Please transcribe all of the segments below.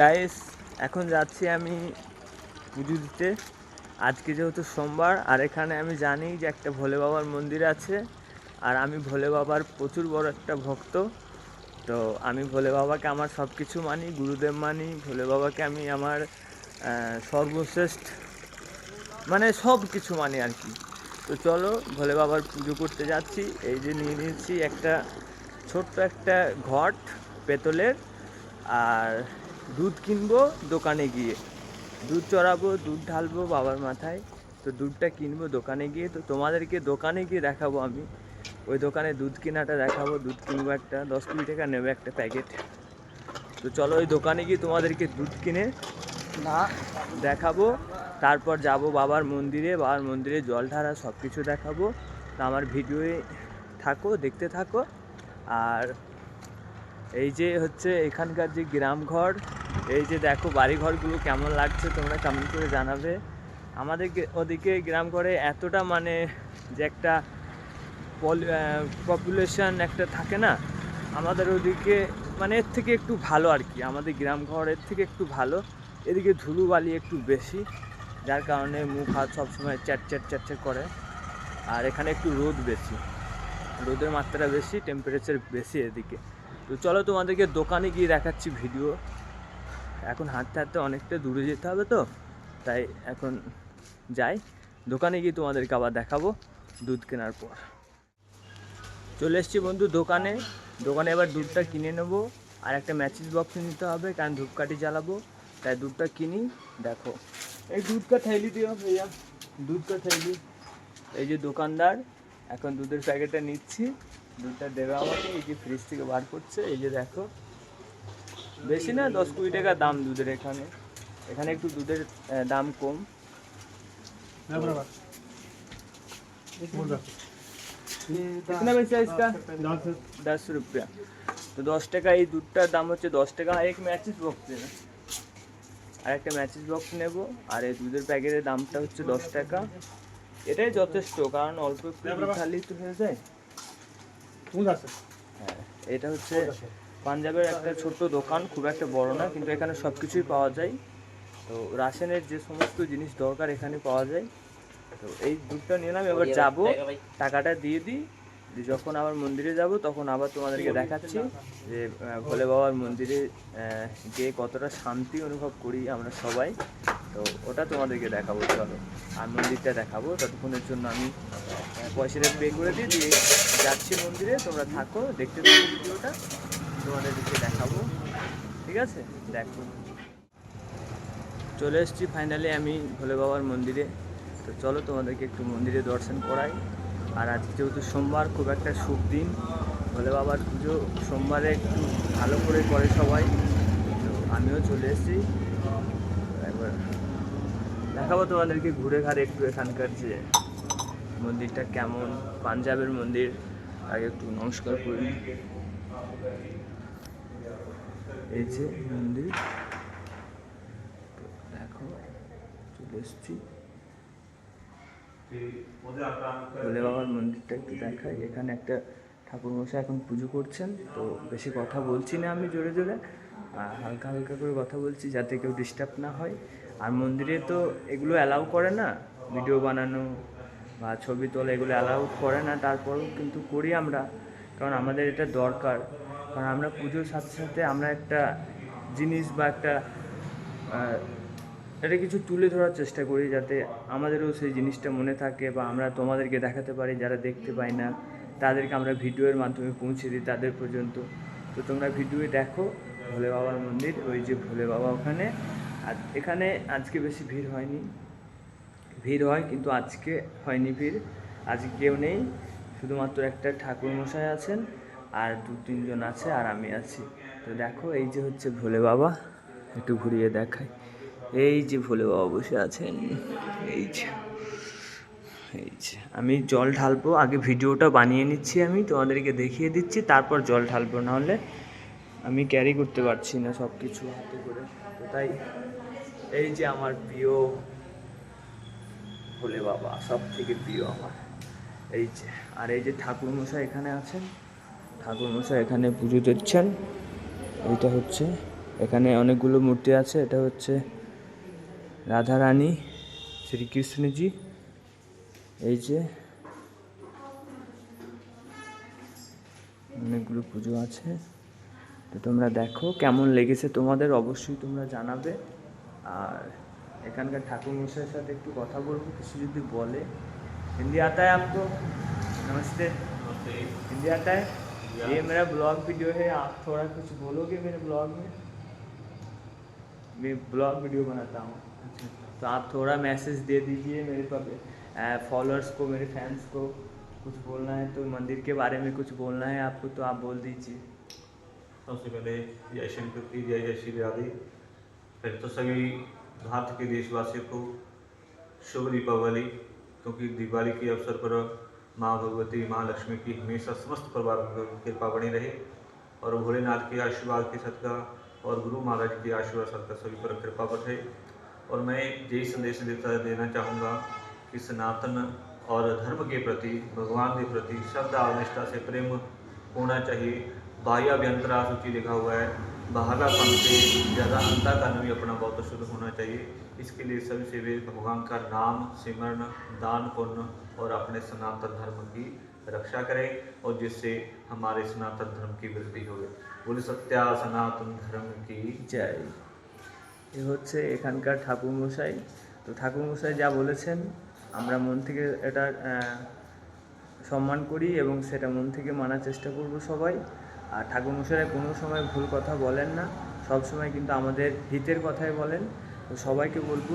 Guys এখন যাচ্ছি আমি পুজো দিতে। আজকে যেহেতু সোমবার, আর এখানে আমি জানি যে একটা ভোলে বাবার মন্দির আছে, আর আমি ভোলে বাবার প্রচুর বড় একটা ভক্ত। তো আমি ভোলে বাবাকে আমার সব কিছু মানি, গুরুদেব মানি, ভোলে বাবাকে আমি আমার সর্বশ্রেষ্ঠ মানে সব কিছু মানি আর কি। তো চলো, ভোলে বাবার পুজো করতে যাচ্ছি। এই যে নিয়ে নিয়েছি একটা ছোট্ট একটা ঘট, পেতলের, আর দুধ কিনবো দোকানে গিয়ে। দুধ চড়াবো দুধ ঢালবো বাবার মাথায়। তো দুধটা কিনবো দোকানে গিয়ে তো তোমাদেরকে দোকানে গিয়ে দেখাবো আমি। ওই দোকানে দুধ কেনাটা দেখাবো দুধ কিনবো একটা দশ কুড়ি টাকা নেবে একটা প্যাকেট। তো চলো ওই দোকানে গিয়ে তোমাদেরকে দুধ কিনে না। দেখাবো। তারপর যাব বাবার মন্দিরে বাবার মন্দিরে জল ঢালা সব কিছু দেখাবো। তো আমার ভিডিওয়ে থাকো দেখতে থাকো। আর এই যে হচ্ছে এখানকার যে গ্রাম ঘর এই যে দেখো বাড়ি ঘরগুলো কেমন লাগছে তোমরা কেমন করে জানাবে। আমাদের ওদিকে গ্রাম ঘরে এতটা মানে যে একটা পপুলেশন একটা থাকে না, আমাদের ওদিকে মানে এর থেকে একটু ভালো আর কি। আমাদের গ্রাম ঘরের থেকে একটু ভালো, এদিকে ধুলো বালি একটু বেশি, যার কারণে মুখ হাত সবসময় চ্যাট চ্যাট চ্যাট চ্যাট করে। আর এখানে একটু রোদ বেশি, রোদের মাত্রা বেশি টেম্পারেচার বেশি এদিকে। তো চলো তোমাদেরকে দোকানে গিয়ে দেখাচ্ছি ভিডিও। এখন হাঁটতে হাঁটতে অনেকটা দূরে যেতে হবে তো, তাই এখন যাই। দোকানে গিয়ে তোমাদেরকে আবার দেখাবো দুধ কেনার পর। চলে এসেছি বন্ধু দোকানে। দোকানে এবার দুধটা কিনে নেব। আর একটা ম্যাচিস বক্স নিতে হবে, কারণ ধূপকাঠি জ্বালাবো। তাই দুধটা কিনি, দেখো। এই দুধ কা থैली দিও ভাইয়া। দুধ থैली এই যে দোকানদার, এখন দুধের প্যাকেটটা নিচ্ছি। দুধটা দেবে আমাকে এই যে ফ্রিজ থেকে বার করছে এই যে দেখো বেশি না দশ কুড়ি টাকা দাম দুধের এখানে এখানে একটু দুধের আহ, দাম কম कितना पैसा है इसका दस रुपया তো দশ টাকা এই দুধটার দাম হচ্ছে দশ টাকা আর এক ম্যাচিস বক্স দেবে আর একটা ম্যাচিস বক্স নেব আর এই দুধের প্যাকেটের দামটা হচ্ছে দশ টাকা এটাই যথেষ্ট কারণ অল্প একটু দুধ খালি তো হয়ে যায় হ্যাঁ এটা হচ্ছে পাঞ্জাবের একটা ছোট্ট দোকান খুব একটা বড় না কিন্তু এখানে সব কিছুই পাওয়া যায়। তো রাশনের যে সমস্ত জিনিস দরকার এখানে পাওয়া যায়। তো এই দুধটা নিলাম এবার যাব। টাকাটা দিয়ে দিই। যখন আবার মন্দিরে যাব তখন আবার তোমাদেরকে দেখাচ্ছি যে ভোলে বাবার মন্দিরে গিয়ে কতটা শান্তি অনুভব করি আমরা সবাই। তো ওটা তোমাদেরকে দেখাবো, চলো। আর মন্দিরটা দেখাবো। ততক্ষণের জন্য আমি পয়সাটা পে করে দিই দিয়ে যাচ্ছি মন্দিরে, তোমরা থাকো, দেখতে থাকো ভিডিওটা। তোমাদেরকে দেখাবো। ঠিক আছে? দেখো। চলে এসেছি ফাইনালি আমি ভোলে বাবার মন্দিরে। তো চলো তোমাদেরকে একটু মন্দিরে দর্শন করাই। আর আজকে যেহেতু সোমবার, খুব একটা শুভ দিন। ভোলে বাবার পুজো সোমবারে একটু ভালো করে করে সবাই। তো আমিও চলে এসেছি। একবার দেখাবো তোমাদেরকে ঘুরে ঘাড়ে একটু এখানকার যে মন্দিরটা কেমন, পাঞ্জাবের মন্দির, আগে একটু নমস্কার করি। এই যে মন্দির, দেখো, চলে এসেছি। ভোলে বাবার মন্দিরটা একটু দেখাই। এখানে একটা ঠাকুর মশাই এখন পুজো করছেন, তো বেশি কথা বলছি না আমি জোরে জোরে হালকা হালকা করে কথা বলছি যাতে কেউ ডিস্টার্ব না হয়। আর মন্দিরে তো এগুলো অ্যালাউ করে না ভিডিও বানানো বা ছবি তোলা এগুলো অ্যালাউ করে না, তারপরেও কিন্তু করি আমরা, কারণ আমাদের এটা দরকার। কারণ আমরা পুজোর সাথে সাথে আমরা একটা জিনিস বা একটা এটা কিছু তুলে ধরার চেষ্টা করি যাতে আমাদেরও সেই জিনিসটা মনে থাকে বা আমরা তোমাদেরকে দেখাতে পারি, যারা দেখতে পাই না, তাদেরকে আমরা ভিডিওর মাধ্যমে পৌঁছে দিই তাদের পর্যন্ত। তো তোমরা ভিডিওয়ে দেখো, ভোলে বাবার মন্দির, ওই যে ভোলে বাবা ওখানে। আর এখানে আজকে বেশি ভিড় হয়নি। ভিড় হয় কিন্তু আজকে হয়নি ভিড়। আজকে কেউ নেই, শুধুমাত্র একটা ঠাকুর মশাই আছেন আর দু তিনজন আছে আর আমি আছি। তো দেখো, এই যে হচ্ছে ভোলে বাবা, একটু ঘুরিয়ে দেখাই। এই যে ভোলে বাবা বসে আছেন, এই যে এই যে, আমি জল ঢালবো, আগে ভিডিওটা বানিয়ে নিচ্ছি আমি, তোমাদেরকে দেখিয়ে দিচ্ছি, তারপর জল ঢালবো, নাহলে আমি ক্যারি করতে পারছি না সব কিছু হাতে করে। তো তাই এই যে আমার প্রিয় ভোলে বাবা সব থেকে প্রিয় আমার। এই যে, আর এই যে ঠাকুর মশাই এখানে আছেন ঠাকুর মশাই এখানে পুজো দিচ্ছেন। এইটা হচ্ছে, এখানে অনেকগুলো মূর্তি আছে, এটা হচ্ছে রাধা রানী শ্রীকৃষ্ণজি। এই যে অনেকগুলো পুজো আছে। তো তোমরা দেখো কেমন লেগেছে তোমাদের অবশ্যই তোমরা জানাবে আর এখানকার ঠাকুর মশাইয়ের সাথে একটু কথা বলবো কিছু যদি বলে हिंदी आता है आपको नमस्ते हिंदी आता है ये मेरा ब्लॉग वीडियो है आप थोड़ा कुछ बोलोगे मेरे ब्लॉग में मैं ब्लॉग वीडियो बनाता हूँ तो आप थोड़ा मैसेज दे दीजिए मेरे फॉलोअर्स को मेरे फैंस को कुछ बोलना है तो मंदिर के बारे में कुछ बोलना है आपको तो आप बोल दीजिए सबसे पहले जय शंकर की जय जय श्री राधे फिर तो सभी भारत के देशवासियों को शुभ दीपावली, क्योंकि दिवाली के अवसर पर माँ भगवती, माँ लक्ष्मी की हमेशा समस्त परिवार पर कृपा बनी रहे और भोलेनाथ के आशीर्वाद के सदका और गुरु महाराज के आशीर्वाद सदका सभी पर कृपा रहे और मैं यही संदेश देता, देना चाहूँगा कि सनातन और धर्म के प्रति, भगवान के प्रति श्रद्धा और निष्ठा से प्रेम होना चाहिए। बाह्य अभ्यंतरा सूची लिखा हुआ है बाहरला पन से ज़्यादा अंतःकरण भी अपना बहुत शुद्ध होना चाहिए इसके लिए सभी से वे भगवान का नाम सिमरण दान पुण्य और अपने सनातन धर्म की रक्षा करें और जिससे हमारे सनातन धर्म की वृद्धि हो बोले सत्या सनातन धर्म की জয় এ হচ্ছে এখানকার ঠাকুরমশাই তো ঠাকুরমশাই যা বলেছেন আমরা মন থেকে এটা আহ, সম্মান করি এবং সেটা মন থেকে মানার চেষ্টা করব সবাই আর ঠাকুরমশাইরা কোনো সময় ভুল কথা বলেন না, সব সময় কিন্তু আমাদের হিতের কথাই বলেন। তো সবাইকে বলব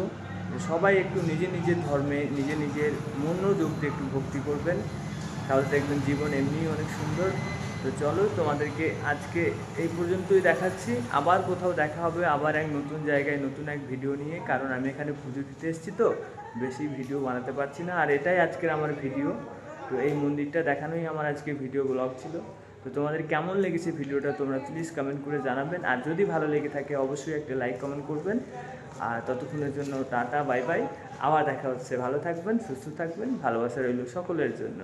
সবাই একটু নিজের নিজের ধর্মে নিজের নিজের মনোযোগ দিয়ে একটু ভক্তি করবেন। তাহলে দেখবেন জীবন এমনিই অনেক সুন্দর। তো চলো তোমাদেরকে আজকে এই পর্যন্তই দেখাচ্ছি। আবার কোথাও দেখা হবে, আবার এক নতুন জায়গায় নতুন এক ভিডিও নিয়ে, কারণ আমি এখানে পুজো দিতে এসেছি তো, বেশি ভিডিও বানাতে পারছি না। আর এটাই আজকের আমার ভিডিও। তো এই মন্দিরটা দেখানোই আমার আজকে ভিডিও ব্লগ ছিল। তো তোমাদের কেমন লেগেছে ভিডিওটা তোমরা প্লিজ কমেন্ট করে জানাবেন। আর যদি ভালো লেগে থাকে, অবশ্যই একটা লাইক কমেন্ট করবেন। আর ততক্ষণের জন্য টাটা বাই বাই আবার দেখা হচ্ছে। ভালো থাকবেন, সুস্থ থাকবেন। ভালোবাসা রইল সকলের জন্য।